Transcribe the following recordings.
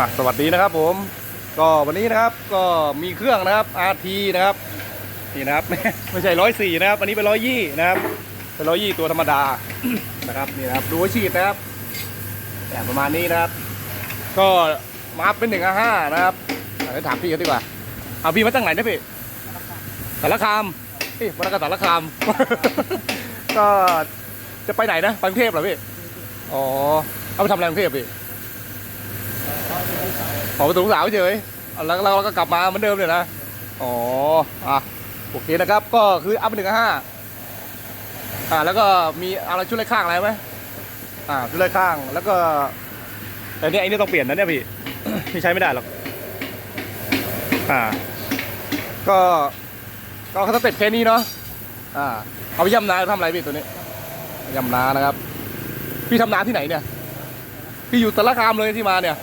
อะสวัสดีนะครับผม ก็วันนี้นะครับก็มีเครื่องนะครับ RT นะครับนี่นะครับ ไม่ใช่ร้อยสี่นะครับ อันนี้เป็นร้อยยี่นะครับ เป็นร้อยยี่ตัวธรรมดานะครับนี่นะครับดูฉีดนะครับแต่ประมาณนี้นะครับ ก็มาเป็นหนึ่งห้านะครับเดี๋ยวถามพี่กันดีกว่าเอาพี่มาจากไหนนะพี่สารคามเอ้ยวันนั้นก็สารคาม ก็จะไปไหนนะไปกรุงเทพเหรอพี่อ๋อเอาไปทำอะไรกรุงเทพพี่ ขอไปส่งลูสาวเฉยแล้วเราก็กลับมาเหมือนเดิมเลยนะ อ๋อ อะ โอเคนะครับ ก็คืออัพหนึ่งห้าอ่า แล้วก็มีอะไรชุดไล่ข้างอะไรไหมอ่า ชุดไล่ข้าง แล้วก็แต่เนี่ยไอ้นี่ต้องเปลี่ยนนะเนี่ยพี่ พี่ใช้ไม่ได้หรอก อ่า ก็ ก็เขาสเต็ปแค่นี้เนาะ อ่า เอาไปย่ำนาทำอะไรพี่ตัวนี้ย่ำนานะครับ พี่ทำนาที่ไหนเนี่ย พี่อยู่สารคามเลยที่มาเนี่ย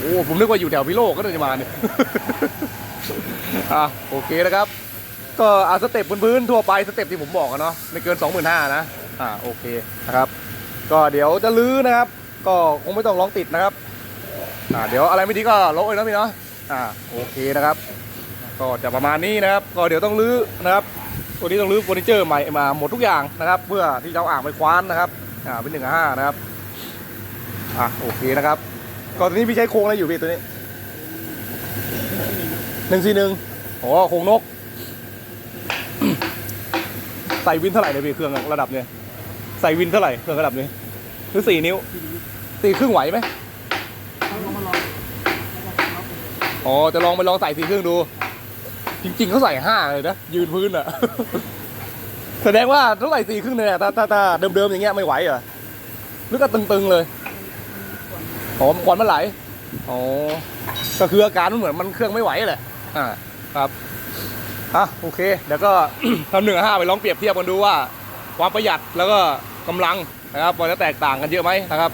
โอ้ผมนึกว่าอยู่แถวพิโลกก็เลยจะมาเนี่ย อะโอเคนะครับ ก็อาสเต็ปพื้นๆทั่วไปสเต็ปที่ผมบอกอะเนาะไม่เกิน 25,000นะอ่าโอเคนะครับ ก็เดี๋ยวจะลื้อนะครับ ก็คงไม่ต้องร้องติดนะครับอ่าเดี๋ยวอะไรไม่ดีก็ลบเลยนะพี่เนาะอ่าโอเคนะครับ ก็จะประมาณนี้นะครับ ก็เดี๋ยวต้องลื้อนะครับตัวนี้ต้องรื้อเฟอร์นิเจอร์ใหม่มาหมดทุกอย่างนะครับ เพื่อที่จะเอาอ่างไปคว้านนะครับอ่าเป็นหนึ่งห้านะครับอะโอเคนะครับ ก็ตัวนี้พี่ใช้โครงอะไรอยู่พี่ตัวนี้หนึ่งสี่หนึ่งอ๋อโครงนก ใส่วินเท่าไหร่เลยพี่เครื่องระดับเนี้ยใส่วินเท่าไหร่เครื่องระดับนี้หรือสี่นิ้วสี่ครึ่งไหวไหมอ๋อจะลองไปลองใส่สี่ครึ่งดู จริง ๆเขาใส่ห้าเลยนะยืนพื้นอะแสดงว่าเท่าไหร่สี่ครึ่งเนี่ยถ้าถ้าถ้าเดิมๆอย่างเงี้ยไม่ไหวเหรอหรือก็ตึงๆเลย อ๋อควันมันไหลอ๋อก็คืออาการมันเหมือนมันเครื่องไม่ไหวแหละอ่าครับอะโอเคเดี๋ยวก็ทำหนึ่งห้าไปลองเปรียบเทียบกันดูว่า ความประหยัดแล้วก็กำลังนะครับมันจะแตกต่างกันเยอะไหมนะครับ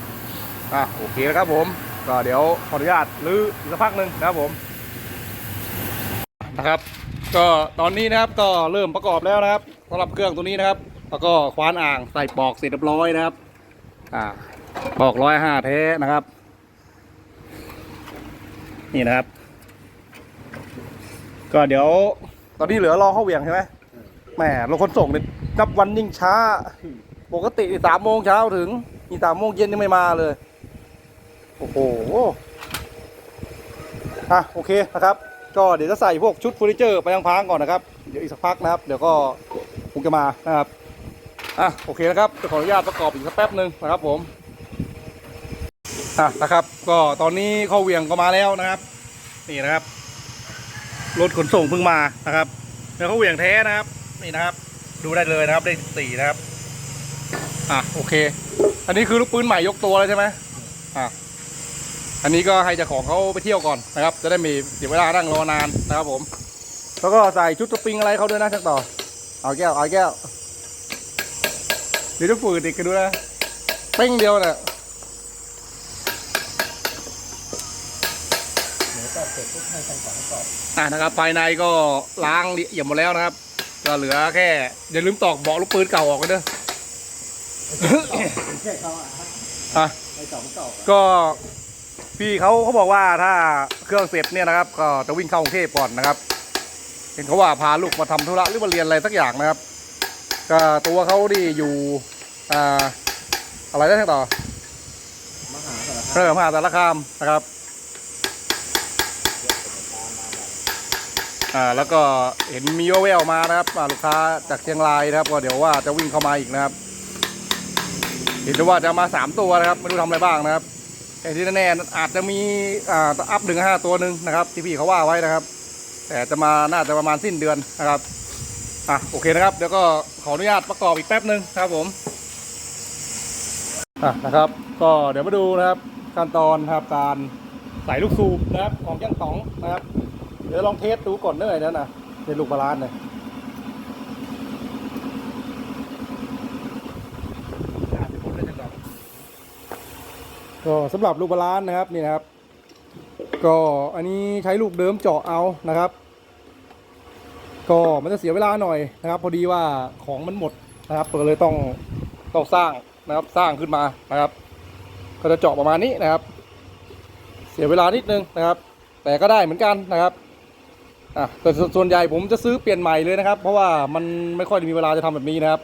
อะโอเคนะครับผมก็เดี๋ยวขออนุญาตรื้ออีกสักพักหนึ่งนะครับผมนะครับก็ตอนนี้นะครับก็เริ่มประกอบแล้วนะครับสำหรับเครื่องตัวนี้นะครับ แล้วก็คว้านอ่างใส่ปอกเสร็จเรียบร้อยนะครับอ่าปอกร้อยห้าเทนะครับ นี่นะครับ ก็เดี๋ยว ตอนนี้เหลือรอเข้าเหวียงใช่ไหมแหมเรถขนส่งเนี่ยนับวันยิ่งช้า ปกติสามโมงเช้าถึงนี่สามโมงเย็นยังไม่มาเลย โอ้โหอะโอเคนะครับ ก็เดี๋ยวจะใส่พวกชุดเฟอร์นิเจอร์ไปยังพังก่อนนะครับ เดี๋ยวอีกสักพักนะครับ เดี๋ยวก็คงจะมานะครับอะโอเคนะครับจะขออนุญาตประกอบอีกสักแป๊บหนึ่งนะครับผม อะนะครับ ก็ตอนนี้เข้าเหวียงก็มาแล้วนะครับ นี่นะครับ รถขนส่งเพิ่งมานะครับแล้วเขาเหวียงแท้นะครับ นี่นะครับ ดูได้เลยนะครับได้สี่นะครับ อะโอเค อันนี้คือลูกปืนใหม่ยกตัวเลยใช่ไหมอะอันนี้ก็ให้เจ้าของเขาไปเที่ยวก่อนนะครับ จะได้มีเสียเวลานั่งรอนานนะครับผม แล้วก็ใส่ชุดสปริงอะไรเขาด้วยนะช่างต่อ เอาแก้ว เอาแก้วเดี๋ยวจะฝืดอีกกันดูนะเป้งเดียวน่ะ อ่านะครับภายในก็ล้างละเอียดหมดแล้วนะครับ ก็เหลือแค่อย่าลืมตอกเบาะลูกปืนเก่าออกกันเด้อแค่เขาอะอะไอ้สองเก่าก็พี่เขาเขาบอกว่าถ้าเครื่องเสร็จเนี่ยนะครับ ก็จะวิ่งเข้ากรุงเทพก่อนนะครับ เห็นเขาว่าพาลูกมาทำธุระหรือมาเรียนอะไรสักอย่างนะครับ ก็ตัวเขาดิอยู่อ่าอะไรได้ทั้งต่อมหาสารคาม เริ่มหาสารคามนะครับ อ่าแล้วก็เห็นมีแววๆมานะครับลูกค้าจากเชียงรายนะครับ ก็เดี๋ยวว่าจะวิ่งเข้ามาอีกนะครับ เห็นว่าจะมาสามตัวนะครับไม่รู้ทำอะไรบ้างนะครับแต่ที่แน่ๆอาจจะมีอ่าอัพหนึ่งห้าตัวหนึ่งนะครับ ที่พี่เขาว่าไว้นะครับ แต่จะมาน่าจะประมาณสิ้นเดือนนะครับอะโอเคนะครับเดี๋ยวก็ขออนุญาตประกอบอีกแป๊บหนึ่งครับผมอะนะครับ ก็เดี๋ยวมาดูนะครับ ขั้นตอนนะครับการใส่ลูกสูบนะครับของย่างต๋องนะครับ เดี๋ยวลองเทสดูก่อนเนื่อยนั่นนะเป็นลูกบาลานซ์เลยก็สำหรับลูกบาลานนะครับนี่นะครับ ก็อันนี้ใช้ลูกเดิมเจาะเอานะครับ ก็มันจะเสียเวลาหน่อยนะครับ พอดีว่าของมันหมดนะครับก็เลยต้องต้องสร้างนะครับสร้างขึ้นมานะครับ ก็จะเจาะประมาณนี้นะครับ เสียเวลานิดนึงนะครับ แต่ก็ได้เหมือนกันนะครับ อะแต่ส่วนใหญ่ผมจะซื้อเปลี่ยนใหม่เลยนะครับ เพราะว่ามันไม่ค่อยมีเวลาจะทำแบบนี้นะครับ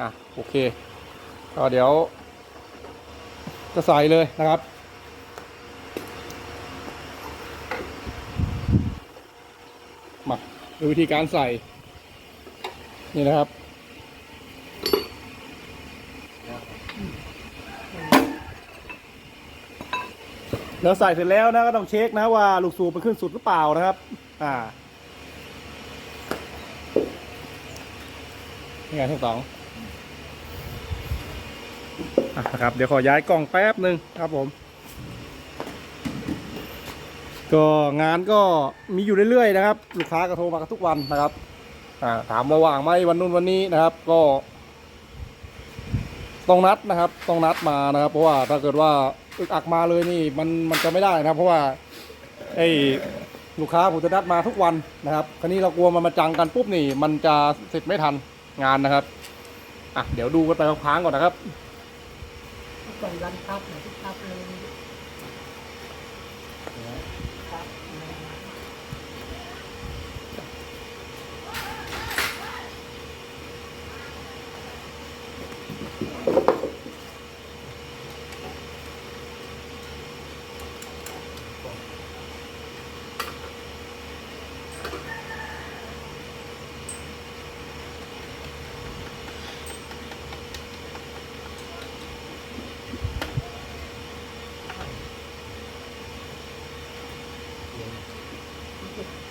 อะโอเคก็เดี๋ยว จะใส่เลยนะครับมาดูวิธีการใส่ นี่นะครับแล้วใส่เสร็จแล้วนะก็ต้องเช็คนะว่าลูกสูบมันขึ้นสุดหรือเปล่านะครับ อ่านี่ไงทั้งสองอะนะครับ เดี๋ยวขอย้ายกล้องแป๊บหนึ่งครับผม ก็งานก็มีอยู่เรื่อยๆนะครับ ลูกค้าก็โทรมากันทุกวันนะครับอ่าถามมาว่างไหมวันนู้นวันนี้นะครับ ก็ต้องนัดนะครับต้องนัดมานะครับ เพราะว่าถ้าเกิดว่าอึกอักมาเลยนี่มันมันจะไม่ได้นะครับ เพราะว่าไอ้ ลูกค้าผมจะนัดมาทุกวันนะครับ คราวนี้เรากลัวมันมาจังกันปุ๊บนี่ มันจะเสร็จไม่ทันงานนะครับ อะเดี๋ยวดูกันไปพังๆก่อนนะครับก่อนรันทับหน่อยทุกทับเลย อ่า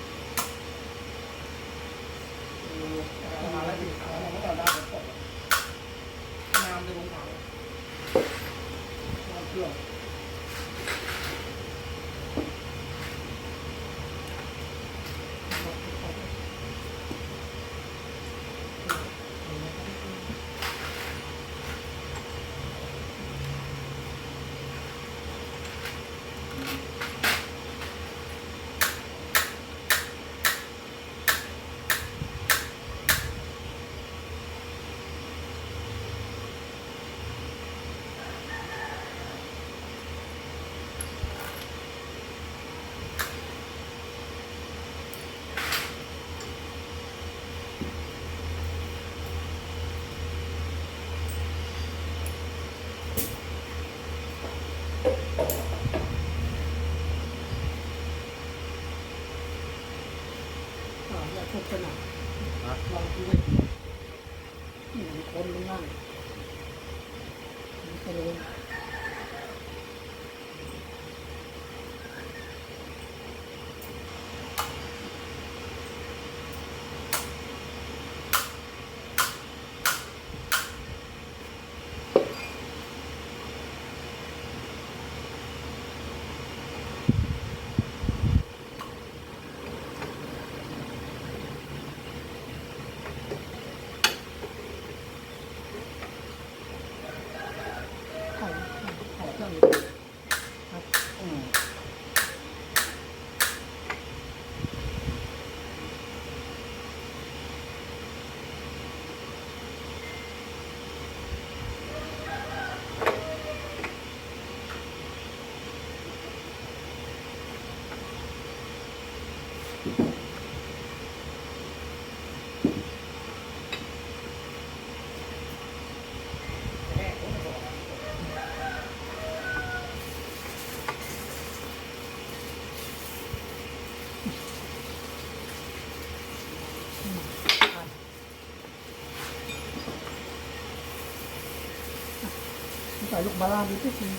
ใส่ลูกบาลานดูที่มัน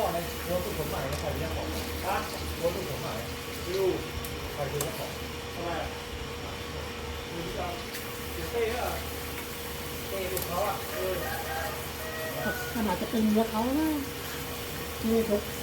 ผมใหม่ใครเป็นเจ้าของฮะรถผมใหม่ดูใครเป็นเจ้าของทำไมอะดูจังเสียเต้เหรอเต้ดูเขาอะเออขนาดจะเป็นเรือเขานะมีทุกบ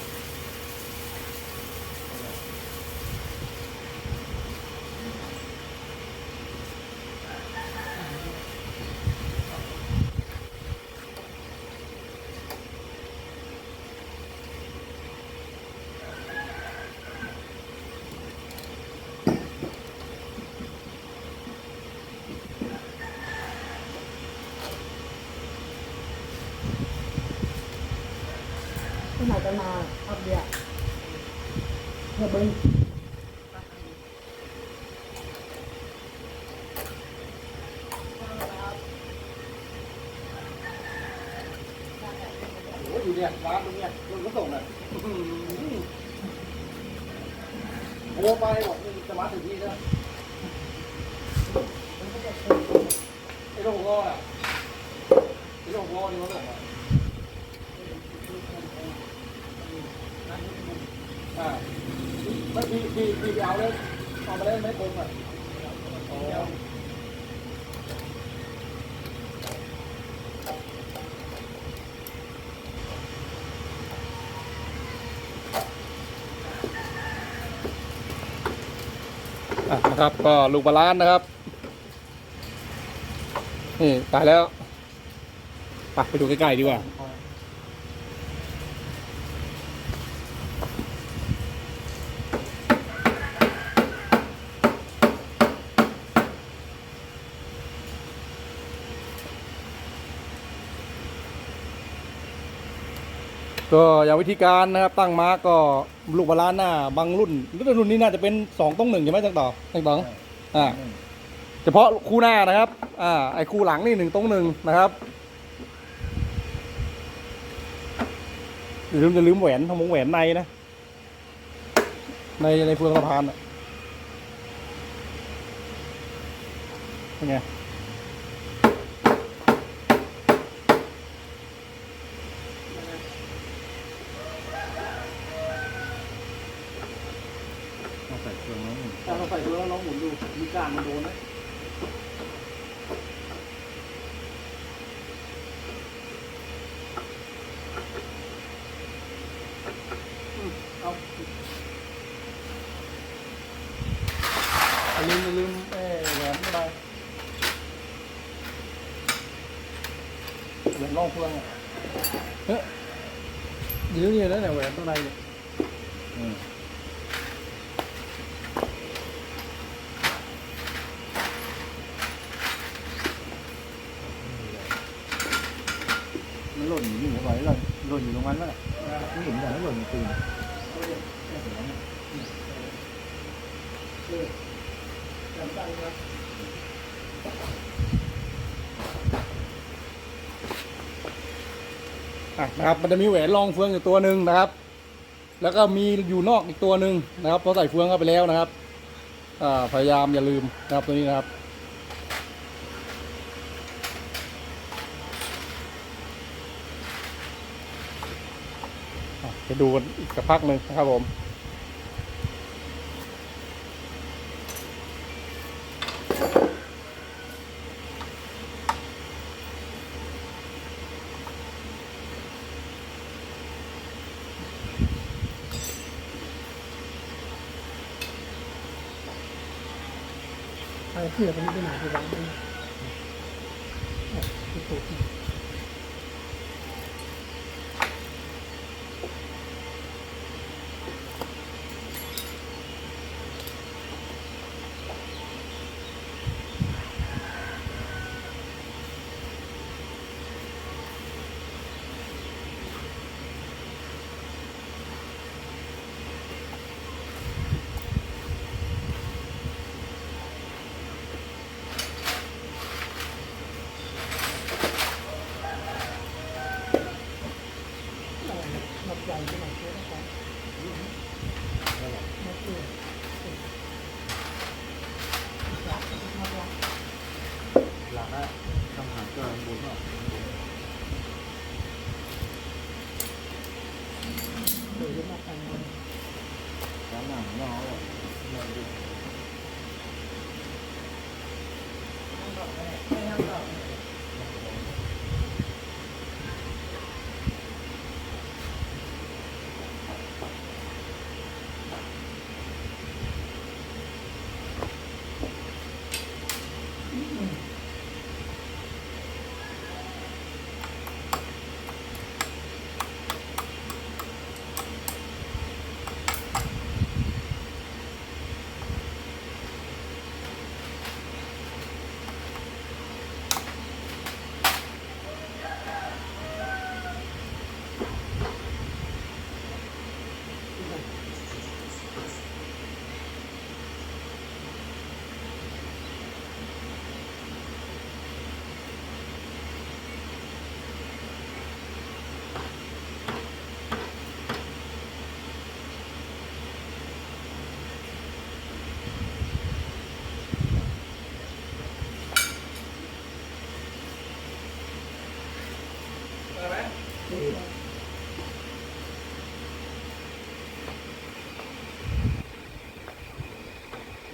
ขนาดจะมาอัพเดียเพื่อเบิ้ง โอ้ยอยู่เนี่ยร้านตรง เนี้ยรถก็ส่งอะอื้อหือโทรไปบอกนี่จะมาถึงที่แล้วไอ้โรคงออะไอ้โรคงอนี่เขาส่งอะอ่าไม่พี่พี่พี่ไปเอาเลยเอามาเล่นไม่คมอะอ๋อ อะนะ ครับก็ลูกบาลานนะครับ นี่ตายแล้วไปไปดูใกล้ๆดีกว่า ก็อย่างวิธีการนะครับตั้งมาก็ลูกบาลานหน้าบางรุ่นรุ่นนี้น่าจะเป็นสองต้องหนึ่งใช่ไหมจังต่อจังต่ออ่าเฉพาะคู่หน้านะครับอ่าไอ้คู่หลังนี่หนึ่งตรงหนึ่งนะครับอย่าลืมจะลืมแหวนทำวงแหวนในนะ ในในเฟืองสะพานอะเป็นไง ใส่เครื่องแล้วนี่ถ้าเราใส่ตัวแล้วลองหมุนดูมีการมันโดนไหมอืมเอาอย่าลืมอย่าลืมเอ้ยแหวนไม่ได้แหวนรองเฟืองอะเฮ้ยเดี๋ยวนี้แล้วเนี่ยแหวนตัวในเนี่ย อืมมันหล่นอยู่นี่ไหวหล่นหล่นอยู่ตรงนั้นแล้วไม่เห็นแต่แล้วหล่นจริง อะ นะครับมันจะมีแหวนรองเฟืองอยู่ตัวหนึ่งนะครับ แล้วก็มีอยู่นอกอีกตัวหนึ่งนะครับพอใส่เฟืองเข้าไปแล้วนะครับพยายามอย่าลืมนะครับตัวนี้นะครับอะดูกันอีกสักพักหนึ่งนะครับผม ไปเสื้อตัวนี้ไปไหนไปวางนี่โอ้ที่ตูดนี่ อะไรนะนับใหญ่ไปหน่อยเชื่อนะครับนับเอื้อนับนับนับ หลังอะทำหางเกินบุญอะ เดี๋ยวจะมา นอก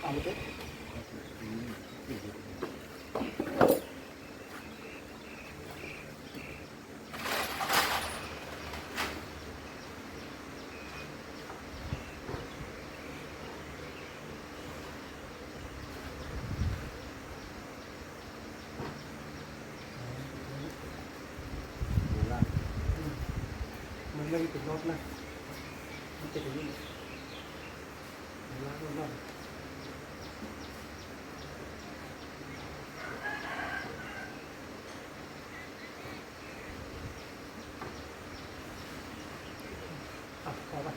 เอาไปเถอะ มัน ไม่ได้ติดรถนะมันติดอย่างนี้ล้างรถบ้างอะพอไป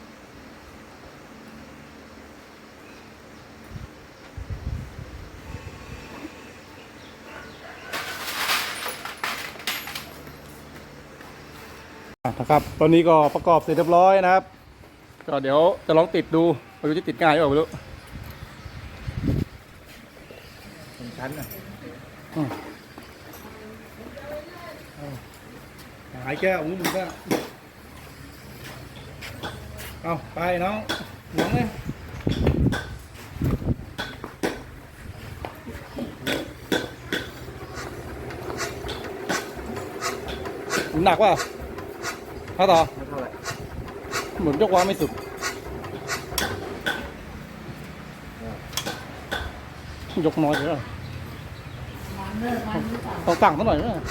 อะ นะครับ ตอนนี้ก็ประกอบเสร็จเรียบร้อยนะครับ ก็เดี๋ยวจะลองติดดูไม่รู้จะติดง่ายหรือเปล่าไม่รู้เป็นชั้นอะอืมหายแก้วมึงก็เอาไปน้องหลงเลยหนักว่า ถ้าต่อไม่เท่าไหร่เหมือนยกวางไม่สุดยกน้อยเลยอะต้องตั้งซะหน่อยนะ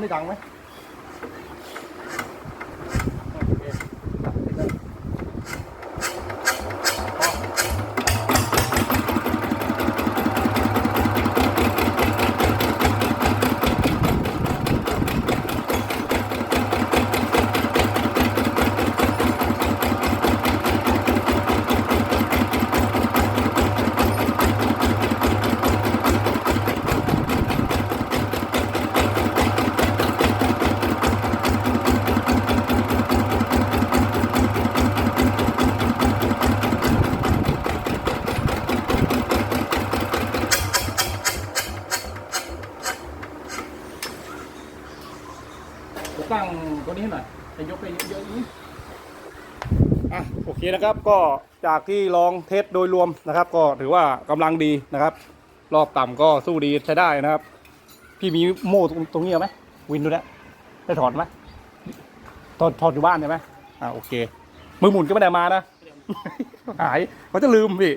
ลองดูปั๊มได้ดังไหมโอเคติดเลยพอ จะตั้งตัวนี้ให้หน่อยจะยกไปเยอะๆนี้อะโอ เคนะครับก็จากที่ลองเทสโดยรวมนะครับ ก็ถือว่ากำลังดีนะครับ รอบต่ำก็สู้ดีใช้ได้นะครับ พี่มีโม่ตรงตรงนี้เอไหมวินดูนะได้ถอดไหมถอดถอดอยู่บ้านใช่ไหมอ่าโอเค มือหมุนก็ไม่ได้มานะหายเขาจะลืมพี่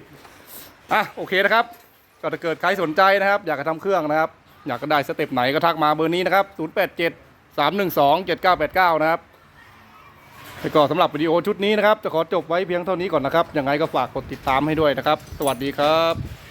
อะโอเคนะครับก็ถ้าเกิดใครสนใจนะครับ อยากจะทำเครื่องนะครับ อยากจะได้สเต็ปไหนก็ทักมาเบอร์นี้นะครับ 087 312 7989 นะครับ แล้วก็สำหรับวิดีโอชุดนี้นะครับ จะขอจบไว้เพียงเท่านี้ก่อนนะครับ ยังไงก็ฝากกดติดตามให้ด้วยนะครับ สวัสดีครับ